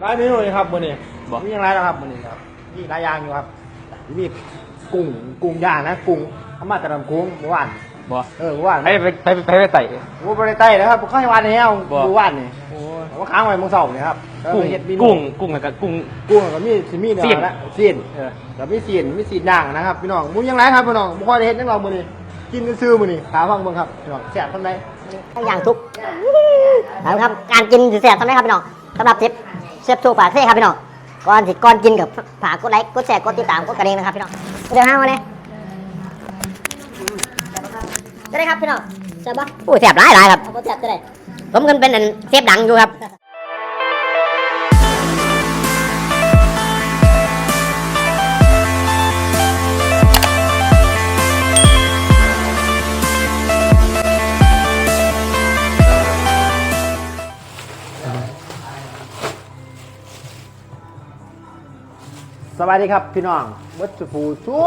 หลายเมนูเลยครับมื้อนี้บ่ มีอย่างไรนะครับมื้อนี้ครับมีหลายอย่างอยู่ครับ มีกุ้งกุ้งย่างนะกุ้งเอามาจากลำคุ้งเมื่อวานบ่เออเมื่อวานไปไปไปไปไปใส่ โอ้บริไต้นะครับผมเข้าให้วันนี้เอาบ่ดูวันนี่โอ้ผมว่าค้างไว้มื้อเสาร์นี่ครับแล้วกุ้งเฮ็ดเมนูกุ้งกุ้งแล้วก็กุ้ง กุ้งกับมีสิมีเนื้เสี้ยนอละซีนเออแล้วมีซีนมีซีนย่างนะครับพี่น้องหมูยังไรครับพี่น้องบ่ค่อยได้เฮ็ดจังเรามื้อนี้กินซื่อๆมื้อนี้ถามฟังเบิ่งครับพี่น้องแซ่บปานใดทั้งอย่างทุกนะครับ การกินสิแสบทำได้ครับพี่น้องสำหรับทิปเช ฟทูปากเซ่ครับพี่น้องก่อนสิก่อนกินกับฝากกดไลค์กดแชร์กดติดตามกดกระดิ่งนะครับพี่น้องเดี๋ยวห้ามาเลยจะได้ครับพี่น้องแซ่บปะอู้แซ่บหลายหลายครับก็แซ่บจะได้ผมกันเป็นอันเชฟดังอยู่ครับ สวัสดีครับพี่น้องวัดสุภูทุ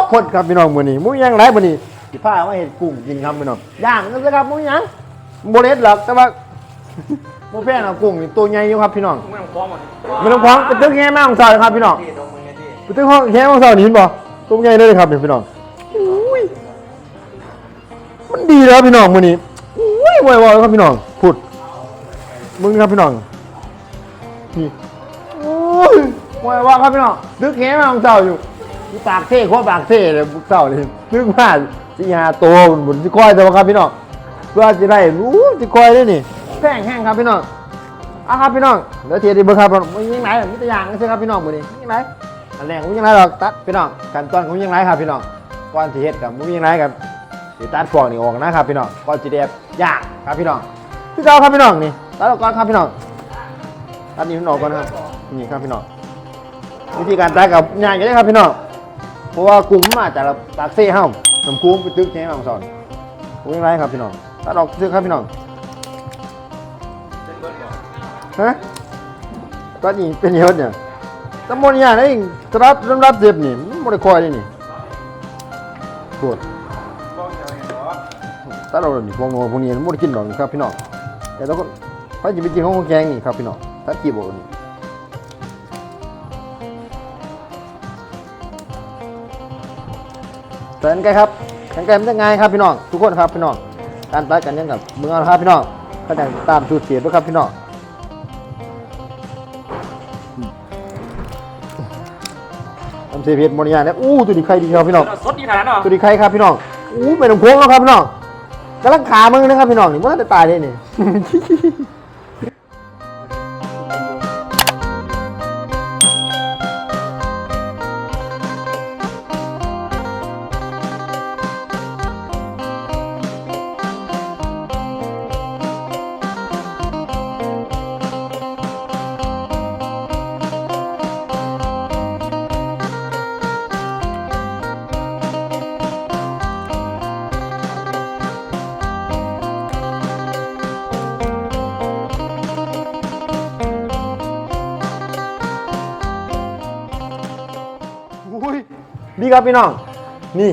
กคนครับพี่น้องมื้อนี้หมูยังไรมื้อนี้สิพามาเฮ็ดกุ้งกินครับพี่น้องย่างนั่นสิครับหมูยังบ่เล็ดหรอกแต่ว่าบ่แพงเอากุ้งนี่ตัวใหญ่อยู่ครับพี่น้องไม่ต้องฟ้องมันไม่ต้องพ้องไปตึกแง่แม่ของเสาเลยครับพี่น้องไปตึกห้องแง่ของเสานี่เห็นบ่ตัวใหญ่เลยครับเนี่ยพี่น้องอุ้ยมันดีแล้วพี่น้องมื้อนี้อุ้ยวายวายครับพี่น้องพูดมึงครับพี่น้องนี่โอ้ย วายวาครับพี่น้องตึกแง่ม่ของเสาอยู่ปากเท่โคตรปากเท่เลยบุกเสาเลยตึกมาสิหาโตบนบนสิคอยแต่ว่าครับพี่น้องเพื่อจะได้รู้สิคอยได้นี่แป้งแห้งครับพี่น้องอะครับพี่น้องเดี๋ยวเทียดีเบอร์ครับมันยังไงมิตรยางนี่ใช่ครับพี่น้องมือนี้ยังไงอันแรกมันยังไงหรอกตัดพี่น้องขั้นตอนของยังไงครับพี่น้องก่อนที่เฮ็ดกับมันยังไงกับสิตัดฟองนี่ออกนะครับพี่น้องก่อนจะเด็บยากครับพี่น้องพี่เจ้าครับพี่น้องนี่ตัดออกก่อนครับพี่น้องตัดนี่มันออกก่อนครับนี่ครับพี่น้อง วิธีการตัดกับยางอย่างนี้ครับพี่น้องเพราะว่ากุ้งมันมาจากปากเซ่เฮ้าน้ำกุ้งไปตึกแค่บางสอนผมยังไงครับพี่น้องตัดออกตึกครับพี่น้องฮะตอนนี้เป็นยศเนี่ยตำบลยานี่กรับรำรับเจ็บนี่ไม่ได้คอยนี่นี่ปวดถ้าเราเนี่พวกโน้พวกนี้มันบ่ได้กินดอกครับพี่น้องแต่เราก็ไปจะไปกินของแกงนี่ครับพี่น้องถ้ากีบบอกนี่ แต่กันไกลครับกันไกลมันจะง่ายครับพี่น้องทุกคนครับพี่น้องการตัดกันยังกับมือเอาครับพี่น้องก็จะตามสูตรเสียด้วยครับพี่น้องทำเสียเพชรมรยาเนี่ยอู้ตัวนี้ใครดีครับพี่น้องสดดีขนาดนั้นเหรอตัวนี้ใครครับพี่น้องอู้เป็นของโค้งแล้วครับพี่น้องกำลังขามึงนะครับพี่น้องนี่มันจะตายเลยนี่อุ้ย ครับพี่น้อง นี่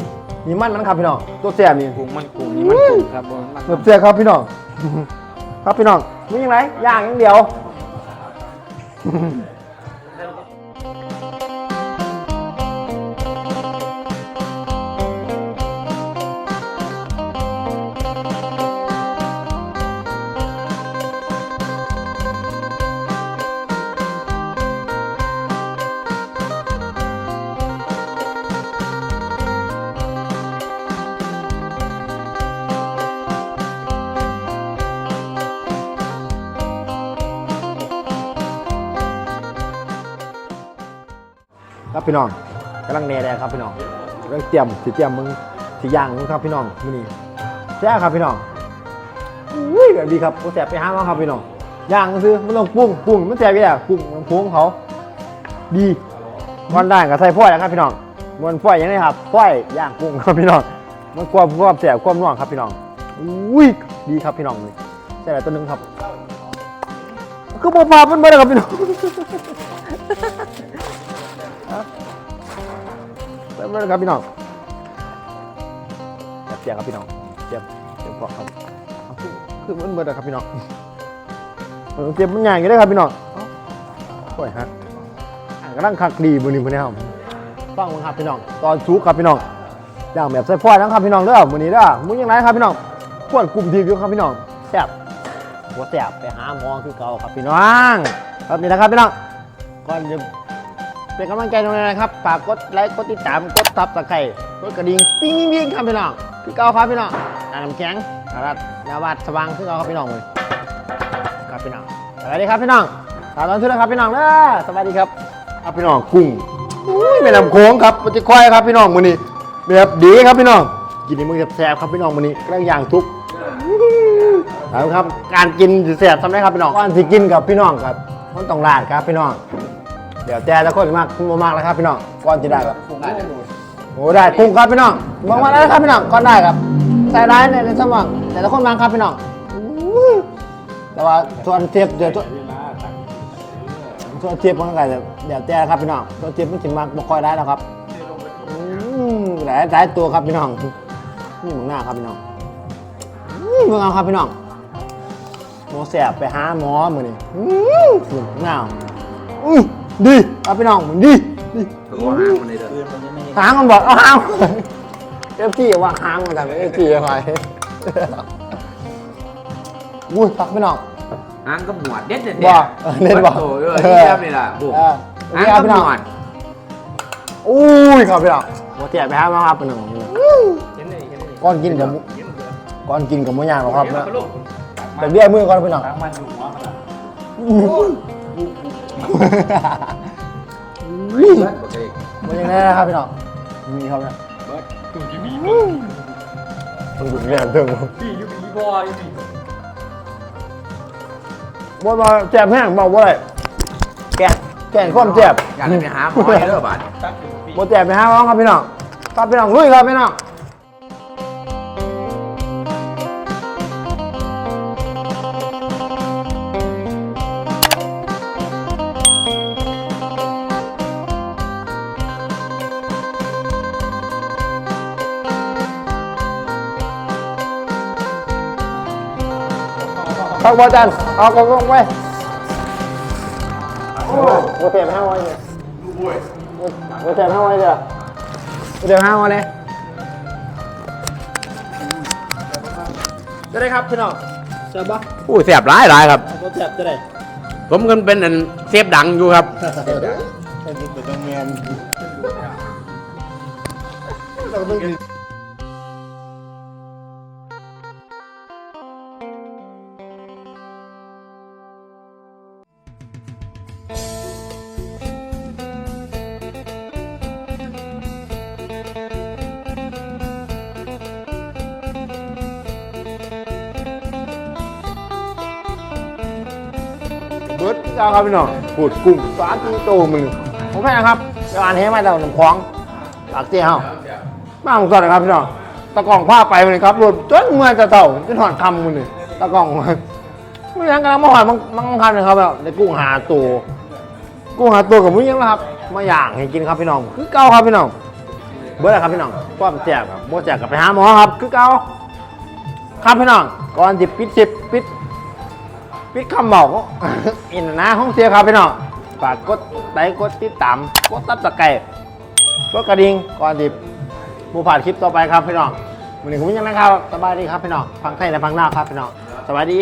นี่มันมันครับพี่น้องตัวแสบนี่กุ้งมันกุ้งนี่มันกุ้งครับบ่มันเกือบเสียครับพี่น้อง ครับพี่น้องมีอย่างไรย่างอย่างเดียว ครับพี่น้องกำลังแหน่แดงครับพี่น้องกำลังเตรียมสิเตรียมมึงสิย่างมึงครับพี่น้องมื้อนี้แซ่บครับพี่น้องอุ้ยแบบดีครับกูแซ่บไปหามาครับพี่น้องย่างก็คือมันต้องปรุงปรุงมันแซ่บอยู่แล้วปรุงมันปรุงของเขา ดีมันได้กับใส่ฝ้อยนะครับพี่น้องมันฝ้อยยังไงครับฝ้อยย่างปรุงครับพี่น้องมันความความแซ่บความนัวครับพี่น้องอุ้ยดีครับพี่น้องเลยใส่อะไรตัวหนึงครับก็บอกมาเป็นมาเลยครับพี่น้อง เริ่มเลยครับพี่น้องเสียงครับพี่น้องเจ็บเจ็บเกาะครับคือมันเบิดอะครับพี่น้องเออเจ็บมันใหญ่กันได้ครับพี่น้องเอาโอ้ยฮะอ่างกำลังคักดีมือนี้มือนี้ครับฟังมึงครับพี่น้อง ตอนชุกครับพี่น้องย่างแบบใส่ฟอยนะครับพี่น้องเด้อมือนี้เด้อมึงยังไงครับพี่น้องพวดกลุ่มทีอยู่ครับพี่น้องแซ่บหัวแซ่บไปหาหมอคือเก่าครับพี่น้องครับนี่นะครับพี่น้องก่อนจะ เป็นกำลังใจตรงนี้นะครับฝากกดไลค์กดติดตามกดซับสไครต์กดกระดิ่งปิ้งปิ้งปิ้งครับพี่น้องคือเก่าครับพี่น้องน้ำแข็งนะครับแนววัดสว่างคือเก่าครับพี่น้องเลยครับพี่น้องสวัสดีครับพี่น้องตามตอนทุกนะครับพี่น้องเด้อสวัสดีครับครับพี่น้องกุ้งอุ้ยแม่น้ำโค้งครับมันจะควายครับพี่น้องมื้อนี้แบบดีครับพี่น้องกินในมือแซ่บๆครับพี่น้องมื้อนี้เรื่องอย่างทุกแล้วครับการกินสิแซ่บทำได้ครับพี่น้องก่อนที่กินกับพี่น้องครับมันต้องลาดครับพี่น้อง เดี๋ยวแต่ละคนมากบ่มากแล้วครับพี่น้องก่อนจะได้ครับโอ้ได้กุ้งครับพี่น้องมองมาแล้วครับพี่น้องก่อนได้ครับใส่ร้ายในสมองแต่ละคนมาครับพี่น้องอุ้ยแต่ว่าส่วนเทียบเดี๋ยวส่วนส่วนเทียบมันก็จะเดี๋ยวแต่ครับพี่น้องส่วนเทียบมันสิมากบ่ค่อยได้แล้วครับอืมหลายหลายตัวครับพี่น้องนี่มึงหน้าครับพี่น้องอืมมึงเอาครับพี่น้องหมอแสบไปหาหมอมือนี่อืมฝุ่นหน้าอืม ดีครับพี่น้องมันดีดีตัวหางมันเลยเด้อหางมันบอกเอาหางเอฟซีว่าหางมันแต่เอฟซียังไงอุ้ยพักพี่น้องหางกับหนวดเด็ดเด็ดบ่เออเน้นบ่โอ้ยเยี่ยมนี่ล่ะบุกเออหางคกัรับบพี่หนน้องวดอุ้ยครับพี่น้องหัวเตียไปหามาครับพี่น้องก้อนกินกับก้อนกินกับมะยางหรอกครับนะแต่เบี้ยมือก่อนพี่น้องมันยั งไงนะครับพี่น้องมีครับเนี่ยมันดุเรียนเถิงบ่มาแจ็บแห้งเบาบ่ได้แกะแกะความเจ็บอยากไปหาหมอให้เด้อบาดบ่แจ็บไปหาหมอครับพี่น้องครับพี่น้องลุยครับพี่น้อง พักบอจันเอากระกงไปโอ้โหเตรียมห้าไว้เนี่ยโอ้เตรียมห้าไว้เดี๋ยวเตรียมห้าไว้เลยจะได้ครับพี่น้องเจ็บปะอู้แสบหลายหลายครับเขาเจ็บจะได้ผมกันเป็นอันเซฟดังอยู่ครับเป็นตรงเมียน เบิร์ดเอาครับพี่น้องพูดกุ้งสาตีโตมือผมแพ้ครับเดี๋ยวอ่านให้มาจากน้ำคลองปากเตี้ยเฮามาของสอดนะครับพี่น้องตะกองผ้าไปเลยครับรถจนเมื่อจะเต่าจนหอดคำมือนี่ตะกองไม่ยังกำลังมาหอดมังมังคำเลยครับแบบในกุ้งหาตัวกุ้งหาตัวกับมุ้งยังนะครับ มาอย่างให้กินครับพี่น้อง คือเก่าครับพี่น้องเบิร์ดครับพี่น้องความแจกครับโมแจกกับไปหาหมอครับ คือเก่าครับพี่น้องก่อนจิปิดสิบปิด ปิดคำบอกอินนะห้องเสียครับพี่น้องฝากกดไลค์กดติดตามกดตับตะไคร้กดกระดิ่งก่อนดิบผู้ผ่านคลิปต่อไปครับพี่น้องวันนี้ผมยังนะครับสบายดีครับพี่น้องฟังไทยและฟังหน้าครับพี่น้องสวัสดี